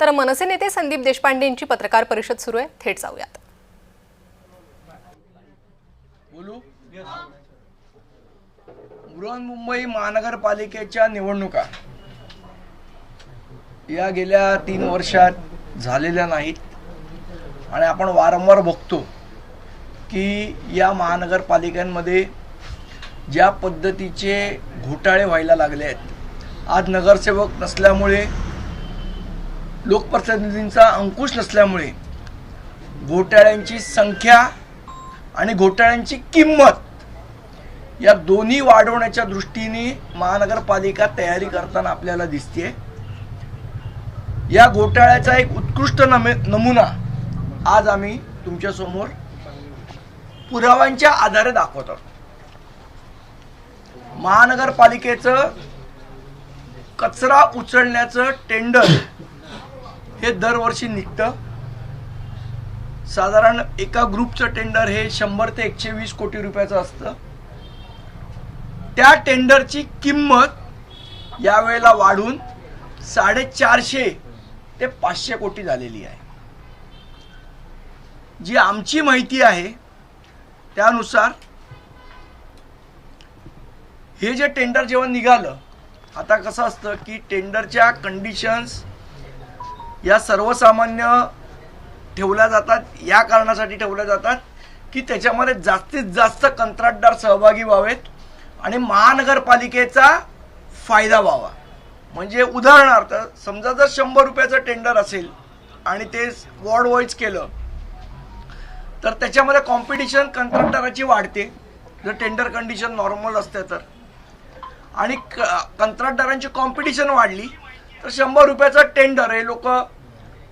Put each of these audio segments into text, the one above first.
तर मनसे नेते संदीप देशपांडेंची पत्रकार परिषद सुरू आहे. थेट जाऊयात. बोलू? बृहन्मुंबई महानगरपालिकेच्या निवडणुका. या गेल्या तीन वर्षात झालेल्या नाहीत. आणि आपण वारंवार बघतो की या महानगरपालिकांमध्ये ज्या पद्धतीचे घोटाळे व्हायला लागले आहेत. आज नगरसेवक नसल्यामुळे लोकप्रतिनिधींचा अंकुश नसल्यामुळे घोटाळ्यांची संख्या आणि घोटाळ्यांची किंमत या दोन्ही वाढवण्याच्या दृष्टीने महानगरपालिका तयारी करताना आपल्याला दिसते या घोटाळ्याचा एक उत्कृष्ट नमे नमुना आज आम्ही तुमच्यासमोर पुराव्यांच्या आधारे दाखवत. आहोत महानगरपालिकेचं कचरा उचलण्याचं टेंडर हे दरवर्षी निघतं. साधारण एका ग्रुपचं टेंडर हे शंभर ते एकशे वीस कोटी रुपयाचं असतं. त्या टेंडरची किंमत यावेळेला वाढून साडेचारशे ते पाचशे कोटी झालेली आहे. जी आमची माहिती आहे त्यानुसार हे जे टेंडर जेव्हा निघालं आता कसं असतं की टेंडरच्या कंडिशन्स या सर्वसामान्य ठेवल्या जातात या कारणासाठी ठेवल्या जातात की त्याच्यामध्ये जास्तीत जास्त कंत्राटदार सहभागी व्हावेत आणि महानगरपालिकेचा फायदा व्हावा. म्हणजे उदाहरणार्थ समजा जर शंभर रुपयाचं टेंडर असेल आणि ते वॉर्ड वाईज केलं तर त्याच्यामध्ये कॉम्पिटिशन कंत्राटदाराची वाढते. जर टेंडर कंडिशन नॉर्मल असते तर. आणि क कंत्राटदारांची कॉम्पिटिशन वाढली तर शंभर रुपयाचं टेंडर हे लोक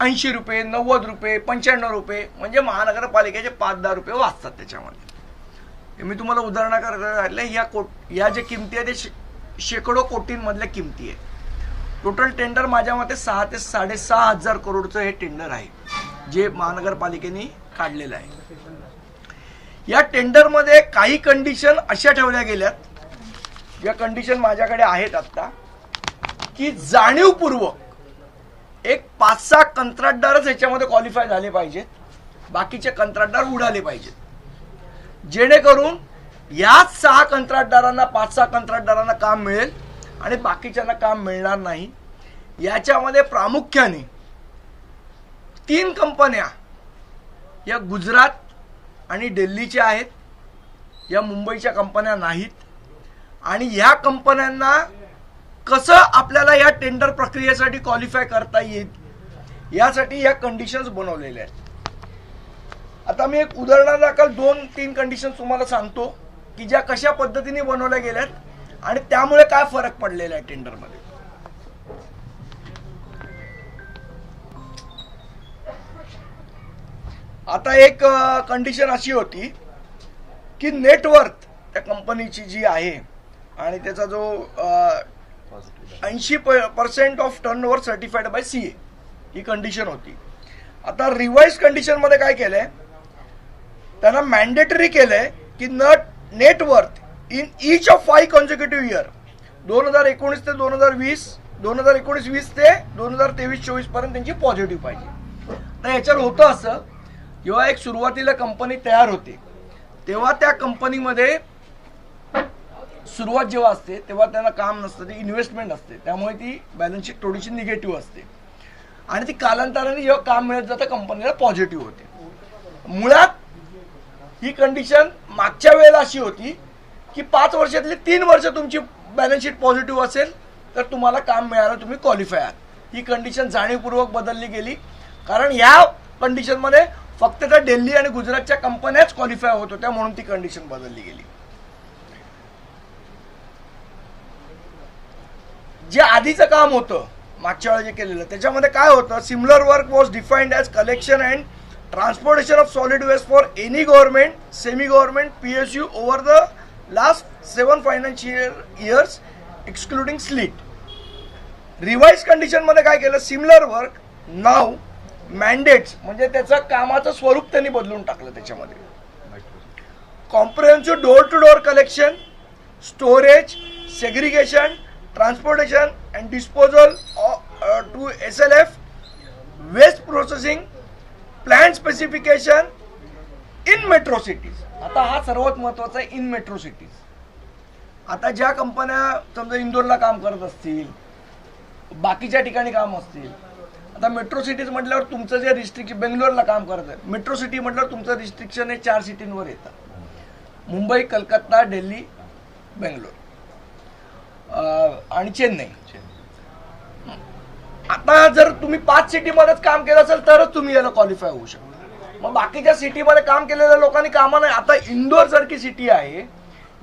ऐंशी रुपये नव्वद रुपये पंच्याण्णव रुपये म्हणजे महानगरपालिकेचे पाच दहा रुपये वाचतात त्याच्यामध्ये. मी तुम्हाला उदाहरणाकरता सांगितलं या कोट या ज्या किमती आहेत ते शे- शेकडो कोटींमधल्या किमती आहेत. टोटल टेंडर माझ्या मते सहा ते साडेसहा हजार करोडचं हे टेंडर आहे जे महानगरपालिकेने काढलेलं आहे. या टेंडरमध्ये काही कंडिशन अशा ठेवल्या गेल्यात. ज्या कंडिशन माझ्याकडे आहेत आत्ता की जाणीवपूर्वक एक पाच सहा कंत्राटदारच याच्यामध्ये क्वालिफाय झाले पाहिजेत. बाकीचे कंत्राटदार उडाले पाहिजेत. जेणेकरून याच सहा कंत्राटदारांना पाच सहा कंत्राटदारांना काम मिळेल आणि बाकीच्यांना काम मिळणार नाही. याच्यामध्ये प्रामुख्याने तीन कंपन्या या गुजरात आणि दिल्लीच्या आहेत. या मुंबईच्या कंपन्या नाहीत. आणि ह्या कंपन्यांना कसं आपल्याला या टेंडर प्रक्रियेसाठी क्वालिफाय करता येईल? यासाठी या कंडिशन्स बनवलेल्या आहेत. आता मी एक उदाहरणादाखल दोन तीन कंडिशन्स तुम्हाला सांगतो की ज्या कशा पद्धतीने बनवल्या गेल्यात आणि त्यामुळे काय फरक पडलेला आहे टेंडरमध्ये आता एक कंडिशन अशी होती की नेटवर्थ त्या कंपनीची जी आहे आणि त्याचा जो ऐंशी percent of turn over certified by C A he condition होती. आता रिवाईज कंडिशनमध्ये काय केलंय? त्यांना मॅन्डेटरी केलंय की net net worth in each of five consecutive year दोन हजार एकोणीस ते दोन हजार वीस दोन हजार एकोणीस वीस ते दोन हजार तेवीस चोवीसपर्यंत त्यांची पॉझिटिव्ह पाहिजे. तर याच्यावर होतं असं जेव्हा एक सुरुवातीला कंपनी तयार होते तेव्हा त्या कंपनीमध्ये सुरुवात जेव्हा असते तेव्हा त्यांना काम नसतं ती इन्व्हेस्टमेंट असते. त्यामुळे ती बॅलन्स शीट थोडीशी निगेटिव्ह असते. आणि ती कालांतराने जेव्हा काम मिळत जातं कंपनीला पॉझिटिव्ह होते. मुळात ही कंडिशन मागच्या वेळेला अशी होती की पाच वर्षातली तीन वर्ष तुमची बॅलन्स शीट पॉझिटिव्ह असेल तर तुम्हाला काम मिळालं तुम्ही क्वालिफाय आहात. ही कंडिशन जाणीवपूर्वक बदलली गेली. कारण या कंडिशनमध्ये फक्त त्या दिल्ली आणि गुजरातच्या कंपन्याच क्वालिफाय होत होत्या म्हणून ती कंडिशन बदलली गेली. जे आधीचं काम होतं मागच्या वेळा जे केलेलं त्याच्यामध्ये काय होतं similar work was defined as collection and transportation of solid waste for any government semi government P S U over the last seven financial years excluding sleet. Revise कंडिशनमध्ये काय केलं सिमिलर वर्क नाव मॅन्डेट्स म्हणजे त्याचं कामाचं स्वरूप त्यांनी बदलून टाकलं त्याच्यामध्ये. Comprehensive door to door collection storage segregation transportation and disposal to S L F waste processing plan specification in metro cities. आता हा सर्वात महत्त्वाचा आहे इन मेट्रो सिटीज. आता ज्या कंपन्या समजा इंदोरला काम करत असतील बाकीच्या ठिकाणी काम असतील आता मेट्रो सिटीज म्हटल्यावर तुमचं जे रिस्ट्रिक्शन बेंगलोरला काम करत आहे मेट्रो सिटी म्हटल्यावर तुमचं रिस्ट्रिक्शन हे चार सिटींवर येतं. मुंबई कलकत्ता दिल्ली बेंगलोर. आणि चेन्नई. आता जर तुम्ही पाच सिटीमध्येच काम केलं असेल तरच तुम्ही याला क्वालिफाय होऊ शकता. मग बाकीच्या सिटीमध्ये काम केलेल्या लोकांनी कामा नाही. आता इंदोर सारखी सिटी आहे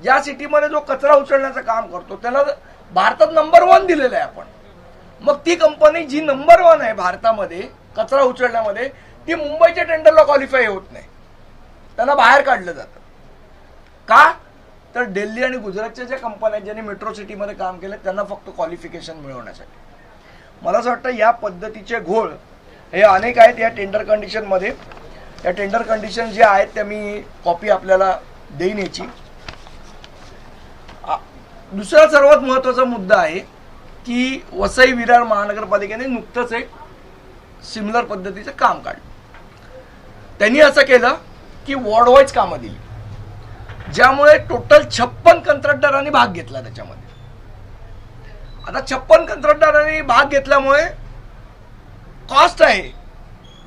ज्या सिटीमध्ये जो कचरा उचलण्याचं काम करतो त्याला भारतात नंबर वन दिलेलं आहे आपण. मग ती कंपनी जी नंबर वन आहे भारतामध्ये कचरा उचलण्यामध्ये ती मुंबईच्या टेंडरला क्वालिफाय होत नाही. त्यांना बाहेर काढलं जातं. का? तर दिल्ली आणि गुजरातच्या ज्या कंपन्या आहेत ज्यांनी मेट्रो सिटीमध्ये काम केलं त्यांना फक्त क्वालिफिकेशन मिळवण्यासाठी. मला असं वाटतं या पद्धतीचे घोळ हे अनेक आहेत या टेंडर कंडिशनमध्ये या टेंडर कंडिशन जे आहेत त्या मी कॉपी आपल्याला देईन याची. दुसरा सर्वात महत्त्वाचा मुद्दा आहे की वसई विरार महानगरपालिकेने नुकतंच एक सिमिलर पद्धतीचं काम काढलं. त्यांनी असं केलं की वॉर्डवाईज कामं दिली. ज्यामुळे टोटल छप्पन कंत्राटदारांनी भाग घेतला त्याच्यामध्ये. आता छप्पन कंत्राटदारांनी भाग घेतल्यामुळे कॉस्ट आहे.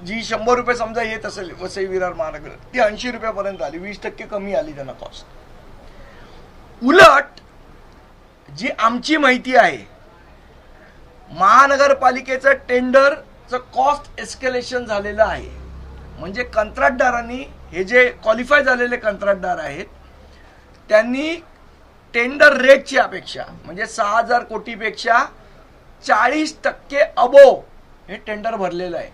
जी शंभर रुपये समजा येत असेल वसई विरार महानगर ती ऐंशी रुपयापर्यंत आली वीस टक्के कमी आली त्यांना कॉस्ट उलट जी आमची माहिती आहे महानगरपालिकेचं टेंडरचं कॉस्ट एस्केलेशन झालेलं आहे. म्हणजे कंत्राटदारांनी हे जे क्वालिफाय झालेले कंत्राटदार आहेत त्यांनी टेंडर रेटची अपेक्षा म्हणजे सहा हजार कोटीपेक्षा चाळीस टक्के अबो हे टेंडर भरलेलं आहे.